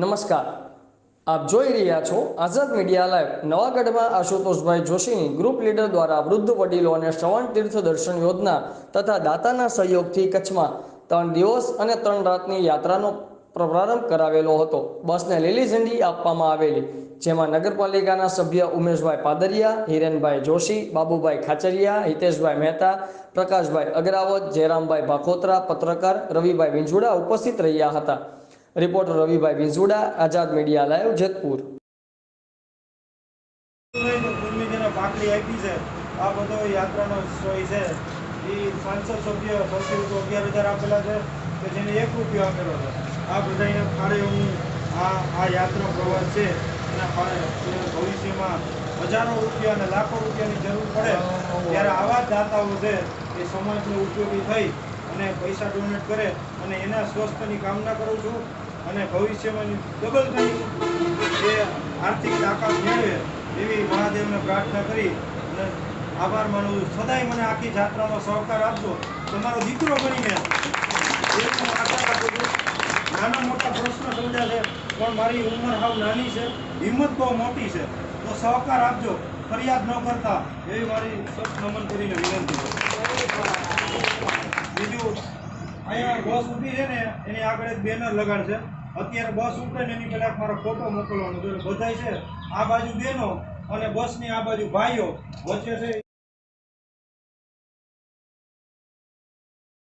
નમસ્કાર. આપ જોઈ રહ્યા છો આઝાદ મીડિયા લાઈવ. નવાગઢમાં આશુતોષભાઈ જોશીની ગ્રુપ લીડર દ્વારા વૃદ્ધ વડીલો અને શ્રવણ તીર્થ દર્શન યોજના તથા દાતાના સહયોગથી કચ્છમાં ત્રણ દિવસ અને ત્રણ રાતની યાત્રાનો પ્રારંભ કરાવેલો હતો. બસને લીલી ઝંડી આપવામાં આવેલી. જેમાં નગરપાલિકાના સભ્ય ઉમેશભાઈ પાદરિયા, હિરેનભાઈ જોશી, બાબુભાઈ ખાચરિયા, હિતેશભાઈ મહેતા, પ્રકાશભાઈ અગ્રાવત, જયરામભાઈ ભાખોત્રા, પત્રકાર રવિભાઈ વિંજુડા ઉપસ્થિત રહ્યા હતા. Reporter Ravibhai Vizuda, Azad media live Jetpur. જેને આપી છે. આ બધો યાત્રાનો સોય છે. એ પાંચસો સભ્ય સૌથી અગિયાર હજાર આપેલા છે કે જેને એક રૂપિયો આપેલો છે. આ બધાને ફાળે હું આ આ યાત્રા પ્રવાસ છે. એના ફાળે ભવિષ્યમાં હજારો રૂપિયા અને લાખો રૂપિયાની જરૂર પડે, ત્યારે આવા દાતાઓ છે એ સમાજને ઉપયોગી થઈ અને પૈસા ડોનેટ કરે અને એના સ્વસ્થની કામના કરું છું. અને ભવિષ્યમાં ડબલ ગણી એ આર્થિક તાકાત મેળવે એવી મહાદેવને પ્રાર્થના કરી અને આભાર માનું છું. સદાય મને આખી જાત્રાનો સહકાર આપજો. તમારો દીકરો છું. નાના મોટા પ્રશ્ન સમજ્યા છે, પણ મારી ઉંમર હાવ નાની છે, હિંમત બહુ મોટી છે. તો સહકાર આપજો. ફરિયાદ ન કરતા. એવી મારી સત નમન કરીને વિનંતી છે. બીજું અહીંયા બસ ઊભી છે ને, એની આગળ એક બેનર લગાડશે. અત્યારે બસ ઉપડે ને એની પહેલાં મારો ફોટો મોકલવાનો છે. બધાય છે આ બાજુ બેનો અને બસની આ બાજુ ભાઈઓ. વચ્ચે છે